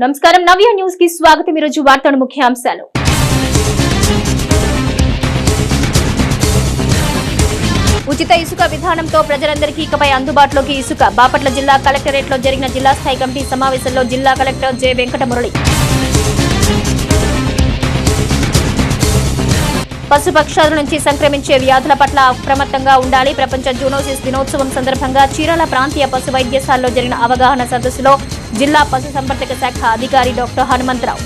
నమస్కారం. నవ్య న్యూస్కి స్వాగతం. ఈరోజు వార్తల ముఖ్యాంశాలు. ఉచిత ఇసుక విధానంతో ప్రజలందరికీ ఇకపై అందుబాటులోకి ఇసుక. బాపట్ల జిల్లా కలెక్టరేట్లో జరిగిన జిల్లా స్థాయి కమిటీ సమావేశంలో జిల్లా కలెక్టర్ జె. వెంకటమురళి. పశుపక్షాల నుంచి సంక్రమించే వ్యాధుల పట్ల అప్రమత్తంగా ఉండాలి. ప్రపంచ జూనోసిస్ దినోత్సవం సందర్భంగా చీరాల ప్రాంతీయ పశు వైద్యశాలలో జరిగిన అవగాహన సదస్సులో జిల్లా పశుసంవర్ధక శాఖ అధికారి డాక్టర్ హనుమంతరావు.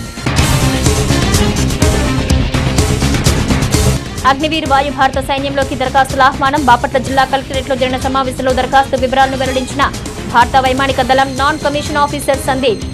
అగ్నివీర్ వాయు భారత సైన్యంలోకి దరఖాస్తుల ఆహ్వానం. బాపట్ల జిల్లా కలెక్టరేట్లో జరిగిన సమావేశంలో దరఖాస్తు వివరాలను వెల్లడించిన భారత వైమానిక దళం నాన్ కమిషన్ ఆఫీసర్ సందీప్.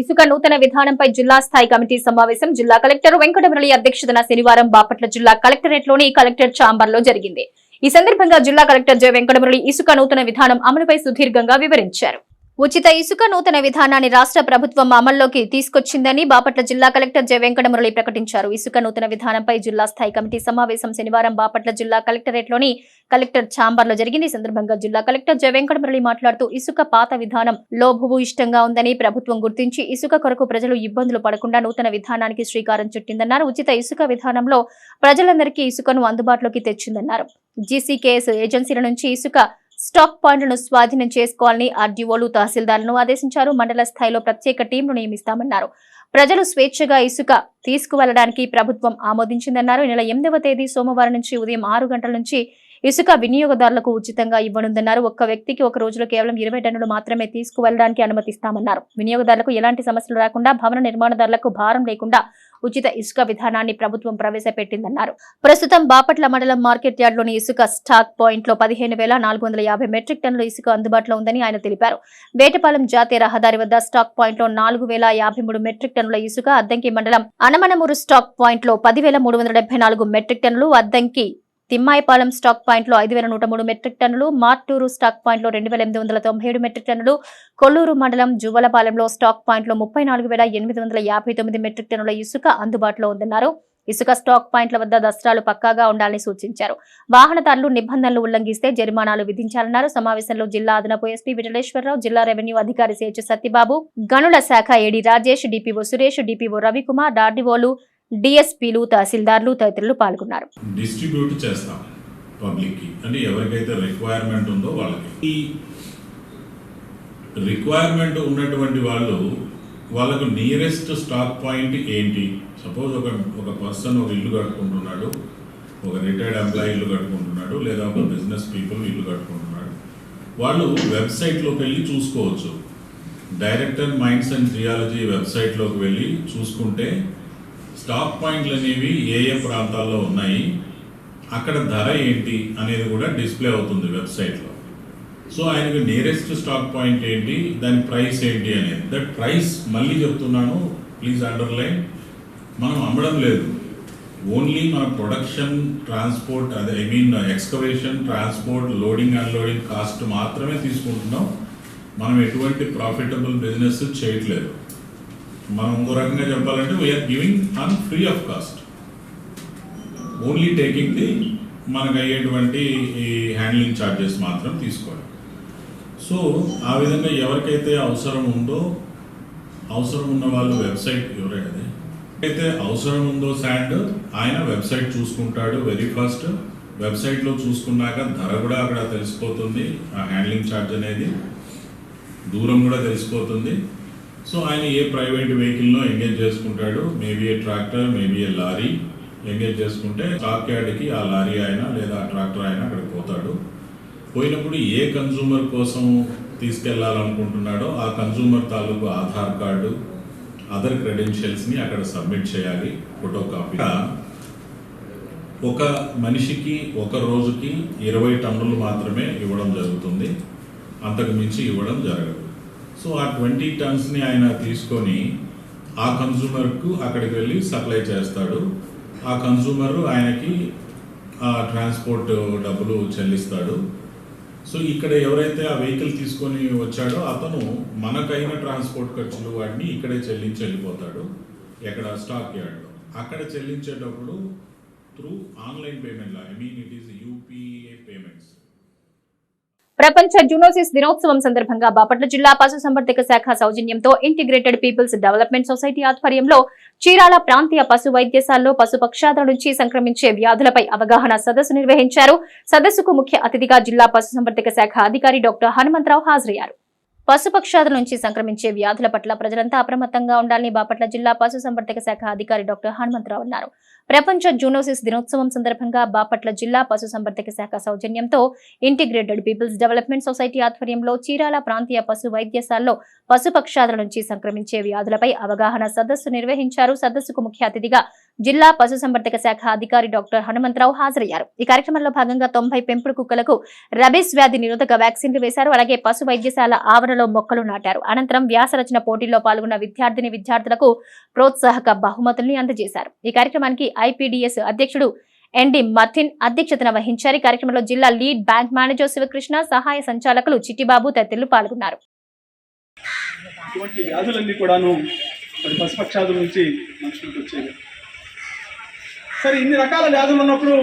ఇసుక నూతన విధానంపై జిల్లా స్థాయి కమిటీ సమావేశం జిల్లా కలెక్టర్ వెంకటమురళి అధ్యక్షతన శనివారం బాపట్ల జిల్లా కలెక్టరేట్లోని కలెక్టర్ ఛాంబర్లో జరిగింది. ఈ సందర్భంగా జిల్లా కలెక్టర్ జె వెంకటమురళి ఇసుక నూతన విధానం అమలుపై సుదీర్ఘంగా వివరించారు. ఉచిత ఇసుక నూతన విధానాన్ని రాష్ట్ర ప్రభుత్వం అమల్లోకి తీసుకొచ్చిందని బాపట్ల జిల్లా కలెక్టర్ జె వెంకటమురళి ప్రకటించారు. ఇసుక నూతన విధానంపై జిల్లా స్థాయి కమిటీ సమావేశం శనివారం బాపట్ల జిల్లా కలెక్టరేట్లోని కలెక్టర్ ఛాంబర్లో జరిగింది. ఈ సందర్భంగా జిల్లా కలెక్టర్ జె వెంకటమురళి మాట్లాడుతూ ఇసుక పాత విధానం లోభువు ఇష్టంగా ఉందని ప్రభుత్వం గుర్తించి ఇసుక కొరకు ప్రజలు ఇబ్బందులు పడకుండా నూతన విధానానికి శ్రీకారం చుట్టిందన్నారు. ఉచిత ఇసుక విధానంలో ప్రజలందరికీ ఇసుకను అందుబాటులోకి తెచ్చిందన్నారు. జీసీకేఎస్ ఏజెన్సీల నుంచి ఇసుక స్టాక్ పాయింట్లను స్వాధీనం చేసుకోవాలని ఆర్డీఓలు తహసీల్దార్లను ఆదేశించారు. మండల స్థాయిలో ప్రత్యేక టీంను నియమిస్తామన్నారు. ప్రజలు స్వేచ్ఛగా ఇసుక తీసుకువెళ్ళడానికి ప్రభుత్వం ఆమోదించిందన్నారు. ఈ నెల ఎనిమిదవ తేదీ సోమవారం నుంచి ఉదయం ఆరు గంటల నుంచి ఇసుక వినియోగదారులకు ఉచితంగా ఇవ్వనుందన్నారు. ఒక్క వ్యక్తికి ఒక రోజులో కేవలం ఇరవై టన్నులు మాత్రమే తీసుకువెళ్ళడానికి అనుమతిస్తామన్నారు. వినియోగదారులకు ఎలాంటి సమస్యలు రాకుండా భవన నిర్మాణదారులకు భారం లేకుండా ఉచిత ఇసుక విధానాన్ని ప్రభుత్వం ప్రవేశపెట్టిందన్నారు. ప్రస్తుతం బాపట్ల మండలం మార్కెట్ యార్డ్లోని ఇసుక స్టాక్ పాయింట్లో పదిహేను వేల నాలుగు వందల యాభై మెట్రిక్ టన్నుల ఇసుక అందుబాటులో ఉందని ఆయన తెలిపారు. వేటపాలెం జాతీయ రహదారి వద్ద స్టాక్ పాయింట్లో నాలుగు వేల యాభై మూడు మెట్రిక్ టన్నుల ఇసుక అద్దంకి మండలం అనమనమూరు స్టాక్ పాయింట్లో పదివేల మూడు వందల డెబ్బై నాలుగు మెట్రిక్ టన్నులు అద్దంకి తిమ్మాయిపాలెం స్టాక్ పాయింట్లో ఐదు వేల నూట మూడు మెట్రిక్ టన్నులు మార్టూరు స్టాక్ పాయింట్లో రెండు వేల ఎనిమిది వందల తొంభై ఏడు మెట్రిక్ టన్నులు కొల్లూరు మండలం జువలపాలెంలో స్టాక్ పాయింట్లో ముప్పై నాలుగు వేల ఎనిమిది వందల యాభై తొమ్మిది మెట్రిక్ టన్నుల ఇసుక అందుబాటులో ఉందన్నారు. ఇసుక స్టాక్ పాయింట్ల వద్ద దస్త్రాలు పక్కాగా ఉండాలని సూచించారు. వాహనదారులు నిబంధనలు ఉల్లంఘిస్తే జరిమానాలు విధించాలన్నారు. సమావేశంలో జిల్లా అదనపు ఎస్పీ విటలేశ్వరరావు జిల్లా రెవెన్యూ అధికారి సిహెచ్ సత్యబాబు గనుల శాఖ AD Rajesh DPO Suresh DPO Ravikumar డార్డివోలు డిఎస్పీలు తహసీల్దార్లు తదితరులు పాల్గొన్నారు. డిస్ట్రిబ్యూట్ చేస్తాం పబ్లిక్కి. అంటే ఎవరికైతే రిక్వైర్మెంట్ ఉందో వాళ్ళకి. ఈ రిక్వైర్మెంట్ ఉన్నటువంటి వాళ్ళు వాళ్ళకు నియరెస్ట్ స్టాక్ పాయింట్ ఏంటి? సపోజ్ ఒక ఒక పర్సన్ ఒక ఇల్లు కట్టుకుంటున్నాడు ఒక రిటైర్డ్ ఎంప్లాయీ ఇల్లు కట్టుకుంటున్నాడు లేదా ఒక బిజినెస్ పీపుల్ ఇల్లు కట్టుకుంటున్నాడు. వాళ్ళు వెబ్సైట్లోకి వెళ్ళి చూసుకోవచ్చు. డైరెక్టర్ మైండ్స్ అండ్ జియాలజీ వెబ్సైట్లోకి వెళ్ళి చూసుకుంటే స్టాక్ పాయింట్లు అనేవి ఏ ఏ ప్రాంతాల్లో ఉన్నాయి అక్కడ ధర ఏంటి అనేది కూడా డిస్ప్లే అవుతుంది వెబ్సైట్లో. సో ఆయనకు నియరెస్ట్ స్టాక్ పాయింట్ ఏంటి దాని ప్రైస్ ఏంటి అనేది. దట్ ప్రైస్ మళ్ళీ చెప్తున్నాను ప్లీజ్ అండర్లైన్ మనం అమ్మడం లేదు. ఓన్లీ మన ప్రొడక్షన్ ట్రాన్స్పోర్ట్ అదే I mean excavation transport loading unloading cost మాత్రమే తీసుకుంటున్నాం. మనం ఎటువంటి ప్రాఫిటబుల్ బిజినెస్ చేయట్లేదు. మనం ఇంకో రకంగా చెప్పాలంటే we are giving on free of cost only taking the మనకు అయ్యేటువంటి ఈ హ్యాండ్లింగ్ ఛార్జెస్ మాత్రం తీసుకోవడం. సో ఆ విధంగా ఎవరికైతే అవసరం ఉందో అవసరం ఉన్న వాళ్ళు వెబ్సైట్ ఎవరైతే అయితే అవసరం ఉందో శాండ్ ఆయన వెబ్సైట్ చూసుకుంటాడు వెరీ ఫస్ట్ వెబ్సైట్లో చూసుకున్నాక ధర కూడా అక్కడ తెలిసిపోతుంది ఆ హ్యాండ్లింగ్ ఛార్జ్ అనేది. దూరం కూడా తెలిసిపోతుంది. సో ఆయన ఏ ప్రైవేట్ వెహికల్లో ఎంగేజ్ చేసుకుంటాడు. Maybe a tractor maybe a lorry engage చేసుకుంటే స్టాక్ యార్డ్కి ఆ లారీ అయినా లేదా ఆ ట్రాక్టర్ అయినా అక్కడికి పోతాడు. పోయినప్పుడు ఏ కన్జ్యూమర్ కోసం తీసుకెళ్ళాలనుకుంటున్నాడో ఆ కన్జ్యూమర్ తాలూకు ఆధార్ కార్డు అదర్ క్రెడెన్షియల్స్ని అక్కడ సబ్మిట్ చేయాలి ఫోటో కాపీ ఒక మనిషికి ఒక రోజుకి ఇరవై టన్నులు మాత్రమే ఇవ్వడం జరుగుతుంది. అంతకు మించి ఇవ్వడం జరగదు. సో ఆ ట్వంటీ టన్స్ని ఆయన తీసుకొని ఆ కన్సూమర్కు అక్కడికి వెళ్ళి సప్లై చేస్తాడు. ఆ కన్జ్యూమర్ ఆయనకి ఆ ట్రాన్స్పోర్ట్ డబ్బులు చెల్లిస్తాడు. సో ఇక్కడ ఎవరైతే ఆ వెహికల్ తీసుకొని వచ్చాడో అతను మనకైన ట్రాన్స్పోర్ట్ ఖర్చులు వాటిని ఇక్కడే చెల్లించి వెళ్ళిపోతాడు. ఎక్కడ స్టాక్ యార్డ్లో అక్కడ చెల్లించేటప్పుడు through online payment I mean it is UPI payments ప్రపంచ జూనోసిస్ దినోత్సవం సందర్భంగా బాపట్ల జిల్లా పశుసంవర్ధక శాఖ సౌజన్యంతో ఇంటిగ్రేటెడ్ పీపుల్స్ డెవలప్మెంట్ సొసైటీ ఆధ్వర్యంలో చీరాల ప్రాంతీయ పశు వైద్యశాలలో పశుపక్షాదుల నుంచి సంక్రమించే వ్యాధులపై అవగాహన సదస్సు నిర్వహించారు. సదస్సుకు ముఖ్య అతిథిగా జిల్లా పశుసంవర్ధక శాఖ అధికారి డాక్టర్ హనుమంతరావు హాజరయ్యారు. పశుపక్షాదుల నుంచి సంక్రమించే వ్యాధుల పట్ల ప్రజలంతా అప్రమత్తంగా ఉండాలని బాపట్ల జిల్లా పశుసంవర్ధక శాఖ అధికారి డాక్టర్ హనుమంతరావు అన్నారు. ప్రపంచ జూనోసిస్ దినోత్సవం సందర్భంగా బాపట్ల జిల్లా పశుసంవర్ధక శాఖ సౌజన్యంతో ఇంటిగ్రేటెడ్ పీపుల్స్ డెవలప్మెంట్ సొసైటీ ఆధ్వర్యంలో చీరాల ప్రాంతీయ పశు వైద్యశాలలో పశుపక్షాదుల నుంచి సంక్రమించే వ్యాధులపై అవగాహన సదస్సు నిర్వహించారు. సదస్సుకు ముఖ్య అతిథిగా జిల్లా పశుసంవర్ధక శాఖ అధికారి డాక్టర్ హనుమంతరావు హాజరయ్యారు. ఈ కార్యక్రమంలో భాగంగా తొంభై పెంపుడు కుక్కలకు రబీస్ వ్యాధి నిరోధక వ్యాక్సిన్లు వేశారు. అలాగే పశు వైద్యశాల ఆవరణలో మొక్కలు నాటారు. అనంతరం వ్యాసరచన పోటీల్లో పాల్గొన్న విద్యార్థిని విద్యార్థులకు ప్రోత్సాహక బహుమతుల్ని అందజేశారు. ఈ కార్యక్రమానికి ఐపీడీఎస్ అధ్యక్షుడు ఎన్డి మథిన్ అధ్యక్షతన వహించారు. ఈ కార్యక్రమంలో జిల్లా లీడ్ బ్యాంక్ మేనేజర్ శివకృష్ణ సహాయ సంచాలకులు చిట్టిబాబు తదితరులు పాల్గొన్నారు. ఇటువంటి వ్యాధులన్నీ కూడాను మరి పశుపక్షాదుల నుంచి మనుషులకు వచ్చేవి. సరే ఇన్ని రకాల వ్యాధులు ఉన్నప్పుడు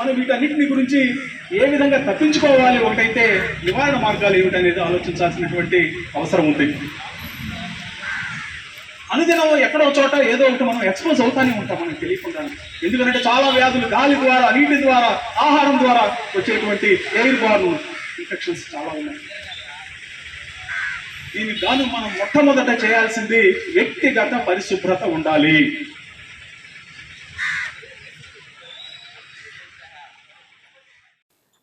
మనం వీటన్నిటిని గురించి ఏ విధంగా తప్పించుకోవాలి? ఒకటైతే నివారణ మార్గాలు ఏమిటనేది ఆలోచించాల్సినటువంటి అవసరం ఉంది. అనుదినం ఎక్కడో చోట ఏదో ఒకటి మనం ఎక్స్పోజ్ అవుతానే ఉంటాం మనకు తెలియకుండా ఎందుకంటే చాలా వ్యాధులు గాలి ద్వారా నీటి ద్వారా ఆహారం ద్వారా వచ్చేటువంటి ఎయిర్ బార్న్ ఇన్ఫెక్షన్స్ చాలా ఉన్నాయి. దీనికి గాను మనం మొట్టమొదట చేయాల్సింది వ్యక్తిగత పరిశుభ్రత ఉండాలి.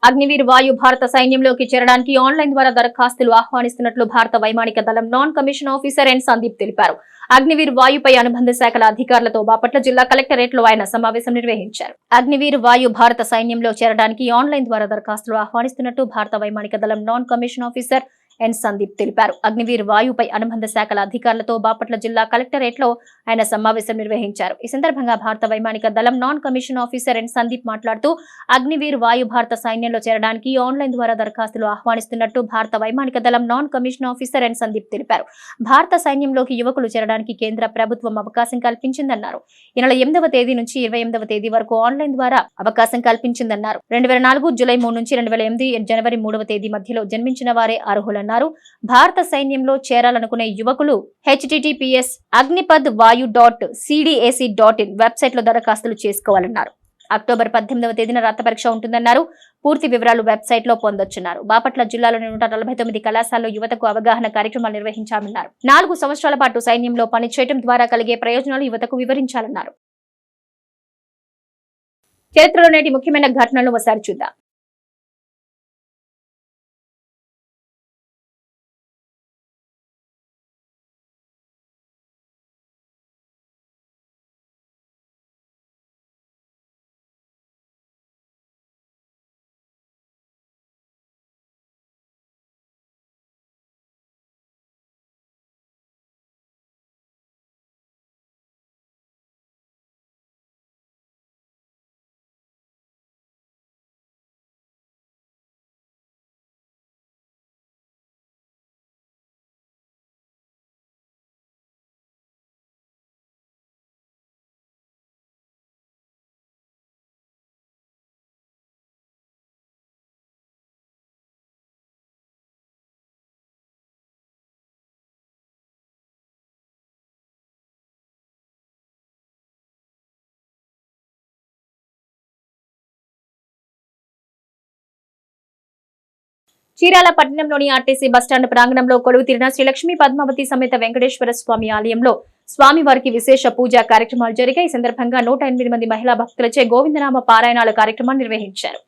అగ్నివీర్ వాయు భారత సైన్యంలోకి చేరడానికి ఆన్లైన్ ద్వారా దరఖాస్తులు ఆహ్వానిస్తున్నట్లు భారత వైమానిక దళం non commission officer N Sandeep తెలిపారు. అగ్నివీర్ వాయుపై అనుబంధ శాఖల అధికారులతో బాపట్ల జిల్లా కలెక్టరేట్లో ఆయన సమావేశం నిర్వహించారు. అగ్నివీర్ వాయు భారత సైన్యంలో చేరడానికి ఆన్లైన్ ద్వారా దరఖాస్తులు ఆహ్వానిస్తున్నట్టు భారత వైమానిక దళం non commission officer N Sandeep తెలిపారు. అగ్నివీర్ వాయుపై అనుబంధ శాఖల అధికారులతో బాపట్ల జిల్లా కలెక్టరేట్లో ఆయన సమావేశం నిర్వహించారు. ఈ సందర్భంగా భారత వైమానిక దళం non commission officer N Sandeep మాట్లాడుతూ అగ్నివీర్ వాయు భారత సైన్యంలో చేరడానికి ఆన్లైన్ ద్వారా దరఖాస్తులు ఆహ్వానిస్తున్నట్టు భారత వైమానిక దళం non commission officer N Sandeep తెలిపారు. భారత సైన్యంలోకి యువకులు చేరడానికి కేంద్ర ప్రభుత్వం అవకాశం కల్పించిందన్నారు. ఈ నెల ఎనిమిదవ తేదీ నుంచి ఇరవై ఎనిమిదవ తేదీ వరకు ఆన్లైన్ ద్వారా అవకాశం కల్పించిందన్నారు. రెండు వేల నాలుగు జూలై మూడు నుంచి రెండు వేల ఎనిమిది జనవరి మూడవ తేదీ మధ్యలో జన్మించిన వారే అర్హులన్నారు భారత సైన్యంలో చేరాలనుకునే యువకులు హెచ్టిటిపిఎస్ అగ్నిపద్ వాయు డాట్ సిడిఏసి డాట్ ఇన్ వెబ్సైట్లో దరఖాస్తులు చేసుకోవాలన్నారు. అక్టోబర్ పద్దెనిమిదవ తేదీన రక్త పరీక్ష ఉంటుందన్నారు. పూర్తి వివరాలు వెబ్సైట్లో పొందొచ్చున్నారు. బాపట్ల జిల్లాలోని నూట నలభై తొమ్మిది కళాశాలలో యువతకు అవగాహన కార్యక్రమాలు నిర్వహించామన్నారు. నాలుగు సంవత్సరాల పాటు సైన్యంలో పనిచేయడం ద్వారా కలిగే ప్రయోజనాలు యువతకు వివరించాలన్నారు. చరిత్రలో నేటి ముఖ్యమైన ఘటనలను ఒకసారి చూద్దాం. చీరాల పట్టణంలోని ఆర్టీసీ బస్టాండ్ ప్రాంగణంలో కొలువు తీరిన శ్రీ పద్మావతి సమేత వెంకటేశ్వర స్వామి ఆలయంలో స్వామివారికి విశేష పూజా కార్యక్రమాలు జరిగాయి. ఈ సందర్భంగా నూట మంది మహిళా భక్తులచే గోవిందనామ పారాయణాల కార్యక్రమాన్ని నిర్వహించారు.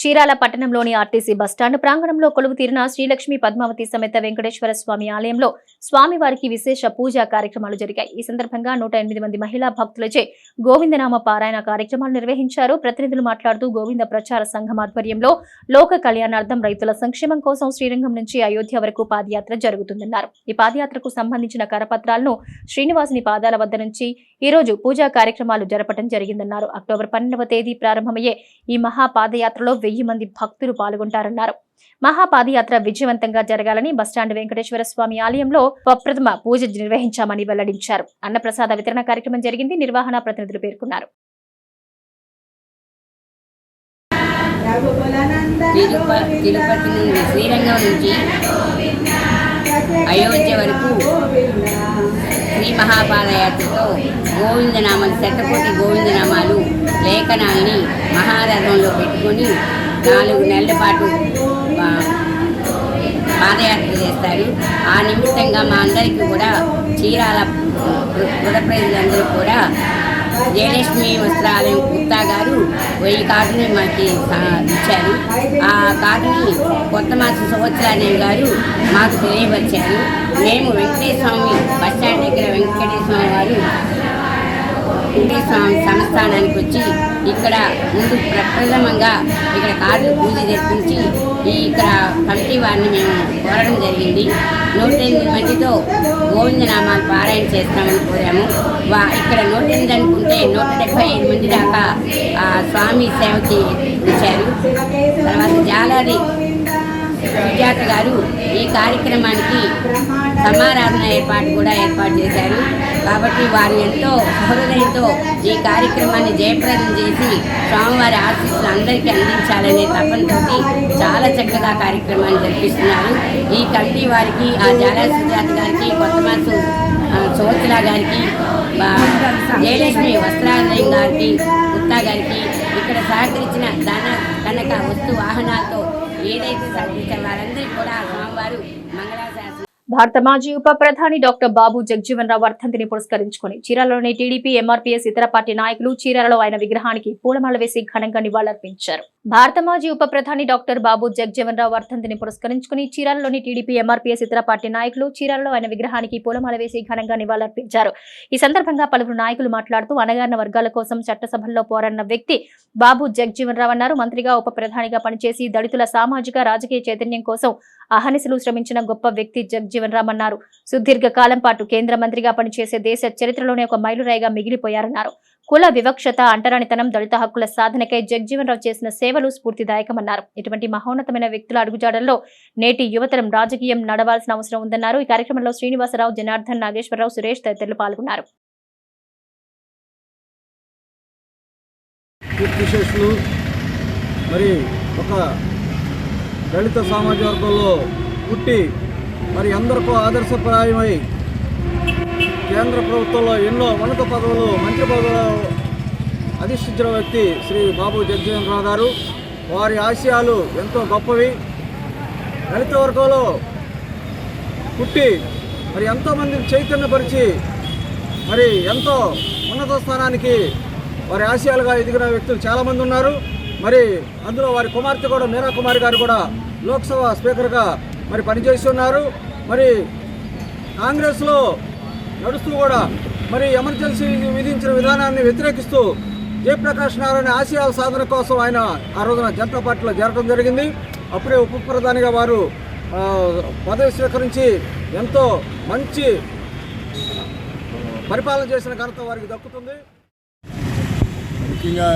చీరాల పట్టణంలోని ఆర్టీసీ బస్టాండ్ ప్రాంగణంలో కొలువు తీరిన శ్రీలక్ష్మి పద్మావతి సమేత వెంకటేశ్వర స్వామి ఆలయంలో స్వామివారికి విశేష పూజా కార్యక్రమాలు జరిగాయి. ఈ సందర్భంగా నూట ఎనిమిది మంది మహిళా భక్తులచే గోవిందనామ పారాయణ కార్యక్రమాలు నిర్వహించారు. ప్రతినిధులు మాట్లాడుతూ గోవింద ప్రచార సంఘం ఆధ్వర్యంలో లోక కళ్యాణార్థం రైతుల సంక్షేమం కోసం శ్రీరంగం నుంచి అయోధ్య వరకు పాదయాత్ర జరుగుతుందన్నారు. ఈ పాదయాత్రకు సంబంధించిన కరపత్రాలను శ్రీనివాసుని పాదాల వద్ద నుంచి ఈ రోజు పూజా కార్యక్రమాలు జరపడం జరిగిందన్నారు. అక్టోబర్ పన్నెండవ తేదీ ప్రారంభమయ్యే ఈ మహా పాదయాత్రలో వెయ్యి మంది భక్తులు పాల్గొంటారన్నారు. మహాపాదయాత్ర విజయవంతంగా జరగాలని బస్టాండ్ వెంకటేశ్వర స్వామి ఆలయంలో ప్రథమ పూజ నిర్వహించామని వెల్లడించారు. అన్నప్రసాద వితరణ కార్యక్రమం జరిగింది. నిర్వహణ ప్రతినిధులు పేర్కొన్నారు. తిరుపతి నుండి శ్రీరంగం నుంచి అయోధ్య వరకు శ్రీ మహాపాదయాత్రతో గోవిందనామాలు శతకోటి గోవిందనామాలు లేఖనాల్ని మహారథంలో పెట్టుకొని నాలుగు నెలల పాటు పాదయాత్ర చేస్తారు. ఆ నిమిత్తంగా మా అందరికీ కూడా చీరాల పుర కూడా జయలక్ష్మి వస్త్రాలయం గుప్తా గారు వెయ్యి కార్డుని మాకు ఇచ్చారు. ఆ కార్డుని కొత్త మాస సంవత్సరాదేవి గారు మాకు తెలియపరిచారు. మేము వెంకటేశ్వర స్వామి బస్ స్టాండ్ దగ్గర వెంకటేశ్వర స్వామి గారు సంస్థానానికి వచ్చి ఇక్కడ ముందు ప్రప్రథమంగా ఇక్కడ కార్లు పూజ జరిపించి ఈ ఇక్కడ కమిటీ వారిని మేము కోరడం జరిగింది. నూట ఎనిమిది మందితో గోవిందనామాలు పారాయణ చేస్తామని కోరాము. వా ఇక్కడ నూట ఎనిమిది అనుకుంటే నూట డెబ్బై ఐదు మంది దాకా ఆ స్వామి సేవకి ఇచ్చారు తర్వాత జాలాది సుజాత గారు ఈ కార్యక్రమానికి సమారాధన ఏర్పాటు కూడా ఏర్పాటు చేశారు. కాబట్టి వారు ఎంతో సహృదయంతో ఈ కార్యక్రమాన్ని జయప్రదం చేసి స్వామివారి ఆశీస్సులు అందరికీ అందించాలనే తపనతోటి చాలా చక్కగా కార్యక్రమాన్ని జరిపిస్తున్నారు. ఈ కమిటీ వారికి ఆ జాలా సుజాత గారికి కొత్త మాసు సోచల గారికి జయలక్ష్మి వస్త్రాలయం గారికి గుప్తా గారికి ఇక్కడ సహకరించిన దాన కనక వస్తు వాహనాలతో ఏదైతే వారందరికీ కూడా స్వామివారు మంగళాశాసనం భారత మాజీ ఉప ప్రధాని డాక్టర్ బాబు జగజీవన్ రావు వర్ధంతిని పురస్కరించుకుని చీరాలలోని టీడీపీ ఎంఆర్పీఎస్ ఇతర పార్టీ నాయకులు చీరాలలో ఆయన విగ్రహానికి పూలమాల వేసి ఘనంగా నివాళులర్పించారు. భారత మాజీ ఉప ప్రధాని డాక్టర్ బాబు జగజీవన్ రావు వర్ధంతిని పురస్కరించుకుని చీరాలలోని టీడీపీ ఎంఆర్పీఎస్ ఇతర పార్టీ నాయకులు చీరాలలో ఆయన విగ్రహానికి పూలమాల వేసి ఘనంగా నివాళులర్పించారు. ఈ సందర్భంగా పలువురు నాయకులు మాట్లాడుతూ అణగారిన వర్గాల కోసం చట్టసభల్లో పోరాడిన వ్యక్తి బాబు జగ్జీవన్ రావు అన్నారు. మంత్రిగా ఉప ప్రధానిగా పనిచేసి దళితుల సామాజిక రాజకీయ చైతన్యం కోసం అహర్నిశలు శ్రమించిన గొప్ప వ్యక్తి జగజీవన్ రామ్ అన్నారు. సుదీర్ఘ కాలం పాటు కేంద్ర మంత్రిగా పనిచేసే దేశ చరిత్రలోనే ఒక మైలురాయిగా మిగిలిపోయారన్నారు. కుల వివక్షత అంటరానితనం దళిత హక్కుల సాధనకై జగజీవన్ రావు చేసిన సేవలు స్ఫూర్తిదాయకమన్నారు. ఇటువంటి మహోన్నతమైన వ్యక్తుల అడుగుజాడల్లో నేటి యువతరం రాజకీయం నడవాల్సిన అవసరం ఉందన్నారు. ఈ కార్యక్రమంలో శ్రీనివాసరావు జనార్దన్ నాగేశ్వరరావు సురేష్ తదితరులు పాల్గొన్నారు. మరి ఒక దళిత సామాజిక వర్గంలో పుట్టి మరి అందరికీ ఆదర్శప్రాయమై కేంద్ర ప్రభుత్వంలో ఎన్నో ఉన్నత పదవులు మంత్రి పదవులు అధిష్ఠించిన వ్యక్తి శ్రీ బాబు జగజీవన్ రావు గారు. వారి ఆశయాలు ఎంతో గొప్పవి. దళిత వర్గంలో పుట్టి మరి ఎంతోమందిని చైతన్యపరిచి మరి ఎంతో ఉన్నత స్థానానికి వారి ఆశయాలుగా ఎదిగిన వ్యక్తులు చాలామంది ఉన్నారు. మరి అందులో వారి కుమార్తె కూడా మీరా కుమారి గారు కూడా లోక్సభ స్పీకర్గా మరి పనిచేస్తున్నారు. మరి కాంగ్రెస్లో నడుస్తూ కూడా మరి ఎమర్జెన్సీ విధించిన విధానాన్ని వ్యతిరేకిస్తూ జయప్రకాష్ నారాయణ ఆశయాల సాధన కోసం ఆయన ఆ రోజున జనతా పార్టీలో చేరడం జరిగింది. అప్పుడే ఉప ప్రధానిగా వారు పదవి స్వీకరించి ఎంతో మంచి పరిపాలన చేసిన ఘనత వారికి దక్కుతుంది. ముఖ్యంగా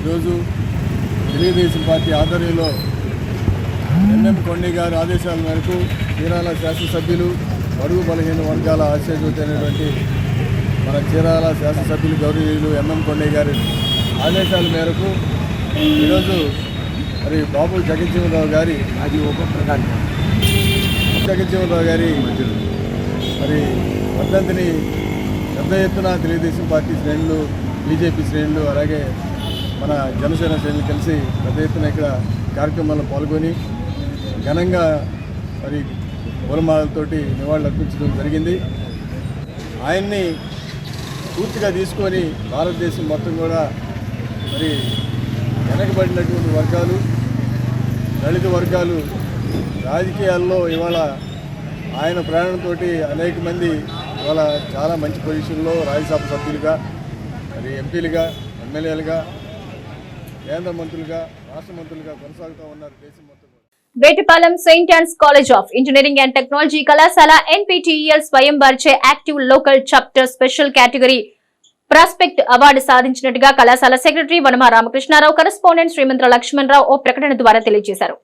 ఈరోజు తెలుగుదేశం పార్టీ ఆధ్వర్యంలో ఎన్ఎం కొండి గారి ఆదేశాల మేరకు తీరాల శాసనసభ్యులు బడుగు బలహీన వర్గాల ఆశయజ్యోతి అయినటువంటి మన చీరాల శాసనసభ్యులు గౌరవనీయులు ఎంఎం కొండయ్య గారి ఆదేశాల మేరకు ఈరోజు మరి బాబు జగజ్జీవనరావు గారి అది ఉప ప్రధాని. జగజ్జీవనరావు గారి మరి వర్ధంతిని పెద్ద ఎత్తున తెలుగుదేశం పార్టీ శ్రేణులు బీజేపీ శ్రేణులు అలాగే మన జనసేన శ్రేణులు కలిసి పెద్ద ఎత్తున ఇక్కడ కార్యక్రమంలో పాల్గొని ఘనంగా మరి పూలమాలతోటి నివాళులు అర్పించడం జరిగింది. ఆయన్ని పూర్తిగా తీసుకొని భారతదేశం మొత్తం కూడా మరి వెనకబడినటువంటి వర్గాలు దళిత వర్గాలు రాజకీయాల్లో ఇవాళ ఆయన ప్రయాణంతో అనేక మంది ఇవాళ చాలా మంచి పొజిషన్లో రాజ్యసభ సభ్యులుగా మరి ఎంపీలుగా ఎమ్మెల్యేలుగా కేంద్ర మంత్రులుగా రాష్ట్ర మంత్రులుగా కొనసాగుతూ ఉన్నారు దేశం మొత్తం. Vetapalem Saint Ann's college of engineering and technology కళాశాల ఎన్పిటిఈఎల్ స్వయం పరిచయ active local chapter special category prospect award సాధించినట్టుగా కళాశాల సెక్రటరీ వనమా రామకృష్ణారావు కరెస్పాండెంట్ శ్రీమంత్ర లక్ష్మణరావు ఓ ప్రకటన ద్వారా తెలియజేశారు.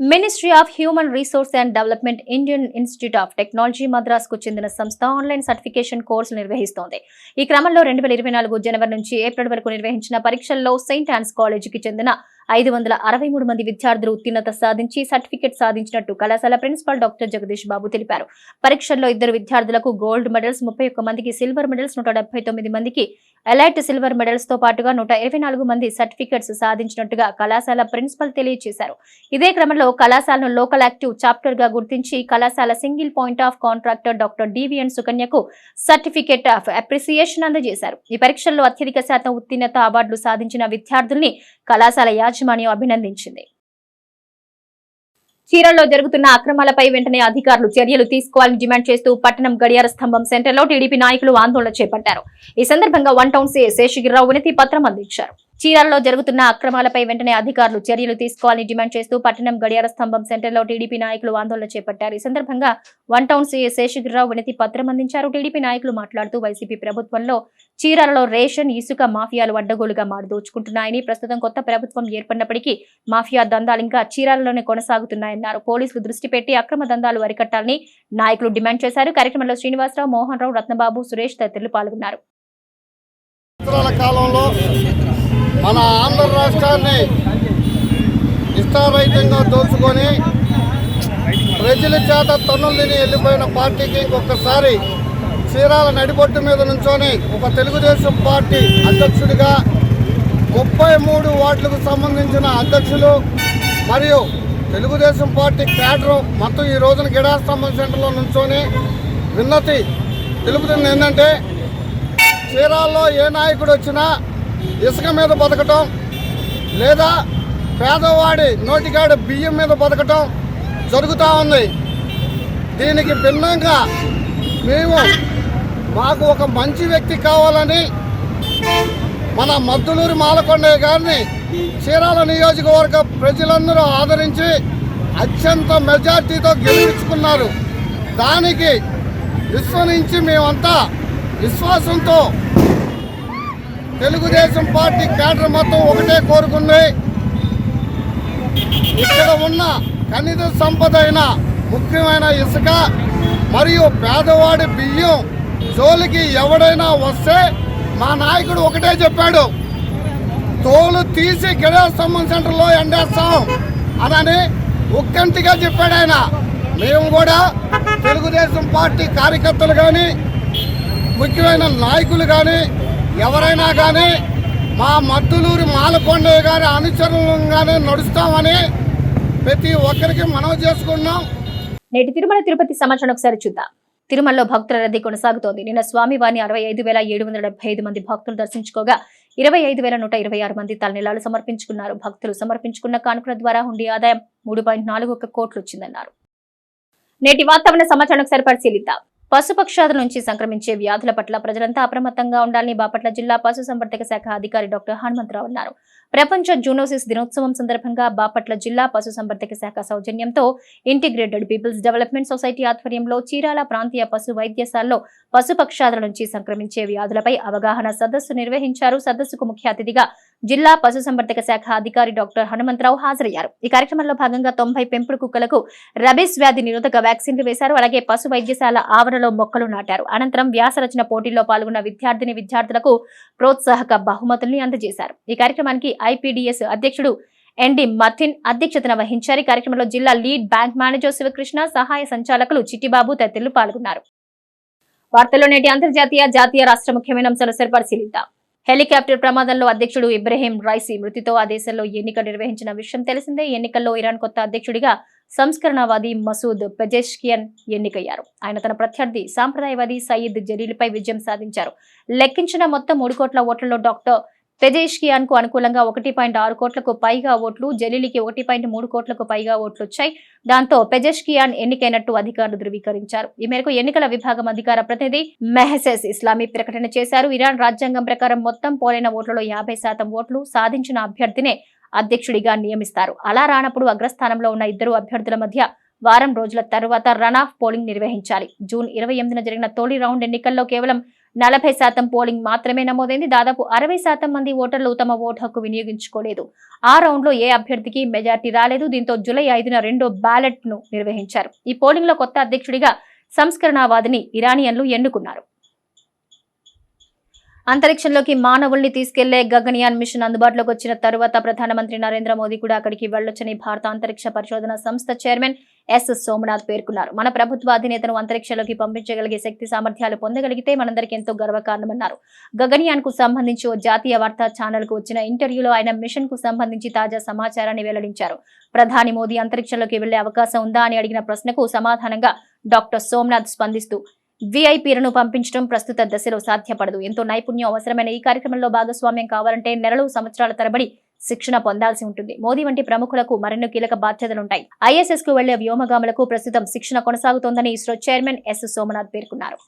Ministry of human resource and development Indian institute of technology మద్రాస్కు చెందిన సంస్థ ఆన్లైన్ సర్టిఫికేషన్ కోర్సు నిర్వహిస్తోంది. ఈ క్రమంలో రెండు వేల ఇరవై నాలుగు జనవరి నుంచి ఏప్రిల్ వరకు నిర్వహించిన పరీక్షల్లో సెయింట్ ఆన్స్ కాలేజీకి చెందిన ఐదు వందల అరవై మూడు మంది విద్యార్థులు ఉత్తీర్ణత సాధించి సర్టిఫికెట్ సాధించినట్టు కళాశాల ప్రిన్సిపాల్ డాక్టర్ జగదీష్ బాబు తెలిపారు. పరీక్షల్లో ఇద్దరు విద్యార్థులకు గోల్డ్ మెడల్స్ ముప్పై ఒక్క మందికి సిల్వర్ మెడల్స్ నూట డెబ్బై తొమ్మిది మందికి ఎలైట్ సిల్వర్ మెడల్స్తో పాటుగా నూట ఇరవై నాలుగు మంది సర్టిఫికెట్స్ సాధించినట్టుగా కళాశాల ప్రిన్సిపల్ తెలియజేశారు ఇదే క్రమంలో కళాశాలను లోకల్ యాక్టివ్ చాప్టర్గా గుర్తించి కళాశాల single point of contractor doctor DVN సుకన్యకు certificate of appreciation అందజేశారు. ఈ పరీక్షల్లో అత్యధిక శాతం ఉత్తీర్ణత అవార్డులు సాధించిన విద్యార్థుల్ని కళాశాల యాజమాన్యం అభినందించింది. చీరల్లో జరుగుతున్న అక్రమాలపై వెంటనే అధికారులు చర్యలు తీసుకోవాలని డిమాండ్ చేస్తూ పట్టణం గడియార స్తంభం సెంటర్లో టీడీపీ నాయకులు ఆందోళన చేపట్టారు. ఈ సందర్భంగా వన్ టౌన్ సీఏ శేషగిరిరావు వినతి పత్రం అందించారు. చీరాలలో జరుగుతున్న అక్రమాలపై వెంటనే అధికారులు చర్యలు తీసుకోవాలని డిమాండ్ చేస్తూ పట్టణం గడియార స్తంభం సెంటర్లో టీడీపీ నాయకులు ఆందోళన చేపట్టారు. ఈ సందర్భంగా వన్ టౌన్ సీఏ శేషగిరిరావు వినతి పత్రం అందించారు. టీడీపీ నాయకులు మాట్లాడుతూ వైసీపీ ప్రభుత్వంలో చీరాలలో రేషన్ ఇసుక మాఫియాలు అడ్డగోలుగా మారుదోచుకుంటున్నాయని ప్రస్తుతం కొత్త ప్రభుత్వం ఏర్పడినప్పటికీ మాఫియా దందాలు ఇంకా చీరాలలోనే కొనసాగుతున్నాయన్నారు. పోలీసులు దృష్టి పెట్టి అక్రమ దందాలు అరికట్టాలని నాయకులు డిమాండ్ చేశారు. కార్యక్రమంలో శ్రీనివాసరావు మోహన్ రావు రత్నబాబు సురేష్ తదితరులు పాల్గొన్నారు. కాలంలో మన ఆంధ్ర రాష్ట్రాన్ని ఇష్టారహితంగా దోచుకొని ప్రజల చేత తన్నులు తిని వెళ్ళిపోయిన పార్టీకి ఇంకొకసారి చీరాల నడిబొట్టు మీద నుంచొని ఒక తెలుగుదేశం పార్టీ అధ్యక్షుడిగా ముప్పై మూడు వార్డులకు సంబంధించిన అధ్యక్షులు మరియు తెలుగుదేశం పార్టీ క్యాడరు మొత్తం ఈ రోజున గిడాస్తంభం సెంటర్లో నుంచొని విన్నతి తెలుపుతుంది. ఏంటంటే చీరాల్లో ఏ నాయకుడు వచ్చినా ఇసుక మీద బతకటం లేదా పేదవాడి నోటికాడ బియ్యం మీద బతకటం జరుగుతూ ఉంది. దీనికి భిన్నంగా మేము మాకు ఒక మంచి వ్యక్తి కావాలని మన మద్దులూరి మాలకొండయ్య గారిని చీరాల నియోజకవర్గ ప్రజలందరూ ఆదరించి అత్యంత మెజార్టీతో గెలిపించుకున్నారు. దానికి విశ్వనించి మేమంతా విశ్వాసంతో తెలుగుదేశం పార్టీ కేడర్ మొత్తం ఒకటే కోరుకుంది ఇక్కడ ఉన్న ఖనిజ సంపద అయిన ముఖ్యమైన ఇసుక మరియు పేదవాడి బియ్యం జోలికి ఎవడైనా వస్తే మా నాయకుడు ఒకటే చెప్పాడు తోలు తీసి గిడా స్తంభం సెంటర్లో ఎండేస్తాం అనని ఒక్కంటిగా చెప్పాడు ఆయన. మేము కూడా తెలుగుదేశం పార్టీ కార్యకర్తలు కానీ ముఖ్యమైన నాయకులు కానీ ఎవరైనా కానీ మా మద్దులూరి మాలకొండయ్య గారి అనుచరులంగానే నడుస్తామని ప్రతి ఒక్కరికి మనవి చేసుకున్నాం నేటి తిరుమల తిరుపతి సమాచారం ఒకసారి చూద్దాం. తిరుమలలో భక్తుల రద్దీ కొనసాగుతోంది. నిన్న స్వామివారిని అరవై ఐదు వేల ఏడు వందల డెబ్బై ఐదు మంది భక్తులు దర్శించుకోగా ఇరవై ఐదు వేల నూట ఇరవై ఆరు మంది తలనిలాలు సమర్పించుకున్నారు. భక్తులు సమర్పించుకున్న కానుకల ద్వారా హుండీ ఆదాయం మూడు పాయింట్ నాలుగు ఒక్క కోట్లు వచ్చిందన్నారు. నేటి వాతావరణ సమాచారం ఒకసారి పరిశీలిద్దాం. పశుపక్షాదుల నుంచి సంక్రమించే వ్యాధుల పట్ల ప్రజలంతా అప్రమత్తంగా ఉండాలని బాపట్ల జిల్లా పశుసంవర్ధక శాఖ అధికారి డాక్టర్ హనుమంతరావు అన్నారు. ప్రపంచ జూనోసిస్ దినోత్సవం సందర్భంగా బాపట్ల జిల్లా పశుసంవర్ధక శాఖ సౌజన్యంతో ఇంటిగ్రేటెడ్ పీపుల్స్ డెవలప్మెంట్ సొసైటీ ఆధ్వర్యంలో చీరాల ప్రాంతీయ పశు వైద్యశాలలో పశుపక్షాదుల నుంచి సంక్రమించే వ్యాధులపై అవగాహన సదస్సు నిర్వహించారు. సదస్సుకు ముఖ్య అతిథిగా జిల్లా పశుసంవర్ధక శాఖ అధికారి డాక్టర్ హనుమంతరావు హాజరయ్యారు. ఈ కార్యక్రమంలో భాగంగా తొంభై పెంపుడు కుక్కలకు రబీస్ వ్యాధి నిరోధక వ్యాక్సిన్లు వేశారు. అలాగే పశు వైద్యశాల ఆవరణలో మొక్కలు నాటారు. అనంతరం వ్యాసరచన పోటీల్లో పాల్గొన్న విద్యార్థిని విద్యార్థులకు ప్రోత్సాహక బహుమతుల్ని అందజేశారు. ఈ కార్యక్రమానికి ఐపీడీఎస్ అధ్యక్షుడు ఎన్డి మథిన్ అధ్యక్షతన వహించారు. ఈ కార్యక్రమంలో జిల్లా లీడ్ బ్యాంక్ మేనేజర్ శివకృష్ణ సహాయ సంచాలకులు చిట్టిబాబు తదితరులు పాల్గొన్నారు. వార్తల్లో నేటి అంతర్జాతీయ జాతీయ రాష్ట్ర ముఖ్యమైన అంశాలు పరిశీలిద్దాం హెలికాప్టర్ ప్రమాదంలో అధ్యక్షుడు ఇబ్రహీం రైసీ మృతితో ఆ దేశంలో ఎన్నిక నిర్వహించిన విషయం తెలిసిందే. ఎన్నికల్లో ఇరాన్ కొత్త అధ్యక్షుడిగా సంస్కరణవాది మసూద్ పెజెష్కియన్ ఎన్నికయ్యారు. ఆయన తన ప్రత్యర్థి సాంప్రదాయవాది సయీద్ జలీల్పై విజయం సాధించారు. లెక్కించిన మొత్తం మూడు కోట్ల ఓట్లలో డాక్టర్ పెజేష్కియాన్కు అనుకూలంగా ఒకటి పాయింట్ ఆరు కోట్లకు పైగా ఓట్లు జలీలికి ఒకటి పాయింట్ మూడు కోట్లకు పైగా ఓట్లు వచ్చాయి దాంతో పెజెష్కియాన్ ఎన్నికైనట్టు అధికారులు ధృవీకరించారు. ఈ మేరకు ఎన్నికల విభాగం అధికార ప్రతినిధి మెహసెస్ ఇస్లామీ ప్రకటన చేశారు. ఇరాన్ రాజ్యాంగం ప్రకారం మొత్తం పోలైన ఓట్లలో యాభై శాతం ఓట్లు సాధించిన అభ్యర్థినే అధ్యక్షుడిగా నియమిస్తారు. అలా రానప్పుడు అగ్రస్థానంలో ఉన్న ఇద్దరు అభ్యర్థుల మధ్య వారం రోజుల తర్వాత రన్ ఆఫ్ పోలింగ్ నిర్వహించాలి. జూన్ ఇరవై ఎనిమిదిన జరిగిన తొలి రౌండ్ ఎన్నికల్లో కేవలం నలభై శాతం పోలింగ్ మాత్రమే నమోదైంది. దాదాపు అరవై శాతం మంది ఓటర్లు తమ ఓటు హక్కు వినియోగించుకోలేదు. ఆ రౌండ్లో ఏ అభ్యర్థికి మెజార్టీ రాలేదు. దీంతో జూలై ఐదున రెండో బ్యాలెట్ను నిర్వహించారు. ఈ పోలింగ్లో కొత్త అధ్యక్షుడిగా సంస్కరణవాదిని ఇరానియన్లు ఎన్నుకున్నారు. అంతరిక్షంలోకి మానవుల్ని తీసుకెళ్ళే గగనయాన్ మిషన్ అందుబాటులోకి వచ్చిన తరువాత ప్రధానమంత్రి నరేంద్ర మోదీ కూడా అక్కడికి వెళ్ళొచ్చని భారత అంతరిక్ష పరిశోధన సంస్థ చైర్మన్ ఎస్ సోమనాథ్ పేర్కొన్నారు. మన ప్రభుత్వ అధినేతను అంతరిక్షంలోకి పంపించగలిగే శక్తి సామర్థ్యాలు పొందగలిగితే మనందరికీ ఎంతో గర్వకారణమన్నారు. గగనయాన్కు సంబంధించి ఓ జాతీయ వార్తా ఛానల్కు వచ్చిన ఇంటర్వ్యూలో ఆయన మిషన్కు సంబంధించి తాజా సమాచారాన్ని వెల్లడించారు. ప్రధాని మోదీ అంతరిక్షంలోకి వెళ్ళే అవకాశం ఉందా అని అడిగిన ప్రశ్నకు సమాధానంగా డాక్టర్ సోమనాథ్ స్పందిస్తూ విఐపీలను పంపించడం ప్రస్తుత దశలో సాధ్యపడదు. ఎంతో నైపుణ్యం అవసరమైన ఈ కార్యక్రమంలో భాగస్వామ్యం కావాలంటే నెలలు సంవత్సరాల తరబడి శిక్షణ పొందాల్సి ఉంటుంది. మోదీ వంటి ప్రముఖులకు మరెన్నో కీలక బాధ్యతలుంటాయి. ఐఎస్ఎస్కు వెళ్ళే వ్యోమగాములకు ప్రస్తుతం శిక్షణ కొనసాగుతోందని ఇస్రో చైర్మన్ ఎస్ సోమనాథ్ పేర్కొన్నారు.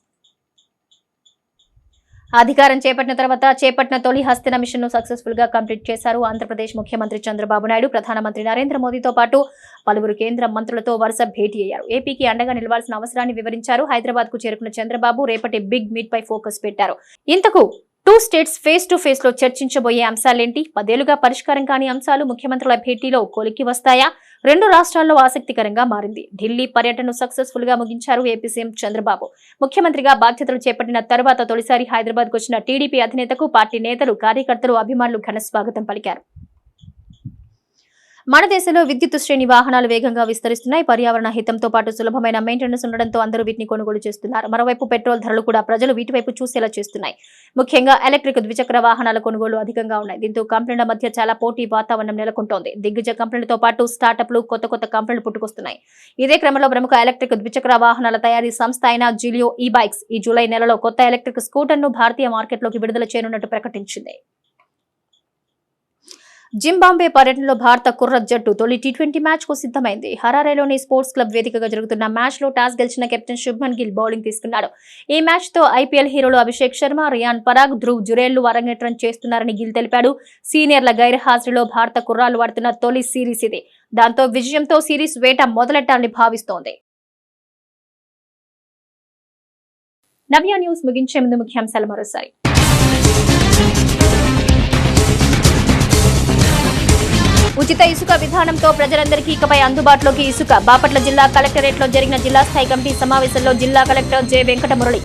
అధికారం చేపట్టిన తర్వాత చేపట్టిన తొలి హస్తిన మిషన్ను సక్సెస్ఫుల్గా కంప్లీట్ చేశారు ఆంధ్రప్రదేశ్ ముఖ్యమంత్రి చంద్రబాబు నాయుడు ప్రధానమంత్రి నరేంద్ర మోదీతో పాటు పలువురు కేంద్ర మంత్రులతో వరుస భేటీ అయ్యారు. ఏపీకి అండగా నిలవాల్సిన అవసరాన్ని వివరించారు. హైదరాబాద్కు చేరుకున్న చంద్రబాబు రేపటి బిగ్ మీట్ పై ఫోకస్ పెట్టారు. ఇంతకు టూ స్టేట్స్ ఫేస్ టు ఫేస్లో చర్చించబోయే అంశాలేంటి? పదేళ్ళుగా పరిష్కారం కాని అంశాలు ముఖ్యమంత్రుల భేటీలో కొలికి వస్తాయా? రెండు రాష్ట్రాల్లో ఆసక్తికరంగా మారింది. ఢిల్లీ పర్యటన సక్సెస్ఫుల్గా ముగించారు ఏపీ సీఎం చంద్రబాబు. ముఖ్యమంత్రిగా బాధ్యతలు చేపట్టిన తర్వాత తొలిసారి హైదరాబాద్ వచ్చిన టీడీపీ అధినేతకు పార్టీ నేతలు కార్యకర్తలు అభిమానులు ఘన స్వాగతం పలికారు. మన దేశంలో విద్యుత్ శ్రేణి వాహనాలు వేగంగా విస్తరిస్తున్నాయి. పర్యావరణ హితంతో పాటు సులభమైన మెయింటెనెన్స్ ఉండడంతో అందరూ వీటిని కొనుగోలు చేస్తున్నారు. మరోవైపు పెట్రోల్ ధరలు కూడా ప్రజలు వీటి వైపు చూసేలా చేస్తున్నాయి. ముఖ్యంగా ఎలక్ట్రిక్ ద్విచక్ర వాహనాల కొనుగోలు అధికంగా ఉన్నాయి. దీంతో కంపెనీల మధ్య చాలా పోటీ వాతావరణం నెలకొంటోంది. దిగ్గజ కంపెనీలతో పాటు స్టార్టప్లు కొత్త కొత్త కంపెనీలు పుట్టుకొస్తున్నాయి. ఇదే క్రమంలో ప్రముఖ ఎలక్ట్రిక్ ద్విచక్ర వాహనాల తయారీ సంస్థ అయిన జిలియో ఈ బైక్స్ ఈ జూలై నెలలో కొత్త ఎలక్ట్రిక్ స్కూటర్ను భారతీయ మార్కెట్లోకి విడుదల చేయనున్నట్టు ప్రకటించింది. జింబాంబే పర్యటనలో భారత కుర్ర జట్టు తొలి టీ ట్వంటీ మ్యాచ్కు సిద్ధమైంది. హరారేలోని స్పోర్ట్స్ క్లబ్ వేదికగా జరుగుతున్న మ్యాచ్లో టాస్ గెలిచిన కెప్టెన్ శుభ్మన్ గిల్ బౌలింగ్ తీసుకున్నాడు. ఈ మ్యాచ్తో ఐపీఎల్ హీరోలు అభిషేక్ శర్మ రియాన్ పరాగ్ ధ్రువ్ జురేళ్ళు అరంగేట్రం చేస్తున్నారని గిల్ తెలిపాడు. సీనియర్ల గైర్హాజరీలో భారత కుర్రాలు వాడుతున్న తొలి సిరీస్ ఇది. దాంతో విజయంతో సిరీస్ వేట మొదలెట్టాలని భావిస్తోంది. నవ్య న్యూస్ ముగించే ముందు ముఖ్యాంశాలు మరోసారి. ఉచిత ఇసుక విధానంతో ప్రజలందరికీ ఇకపై అందుబాటులోకి ఇసుక. బాపట్ల జిల్లా కలెక్టరేట్లో జరిగిన జిల్లా స్థాయి కమిటీ సమావేశంలో జిల్లా కలెక్టర్ జె వెంకటమురళి.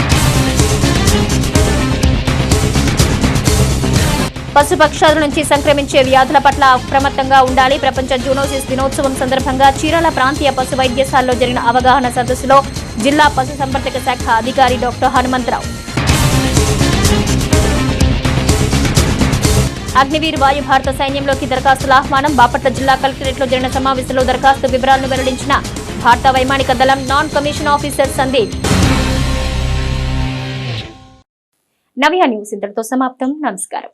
పశుపక్షాల నుంచి సంక్రమించే వ్యాధుల పట్ల అప్రమత్తంగా ఉండాలి. ప్రపంచ జూనోసిస్ దినోత్సవం సందర్భంగా చీరాల ప్రాంతీయ పశు వైద్యశాలలో జరిగిన అవగాహన సదస్సులో జిల్లా పశుసంవర్ధక శాఖ అధికారి డాక్టర్ హనుమంతరావు. అగ్నివీర్ వాయు భారత సైన్యంలోకి దరఖాస్తుల ఆహ్వానం బాపట్ల జిల్లా కలెక్టరేట్లో జరిగిన సమావేశంలో దరఖాస్తు వివరాలను వెల్లడించిన భారత వైమానిక దళం non commission officer Sandeep. Navya news ఇంతటితో సమాప్తం. నమస్కారం.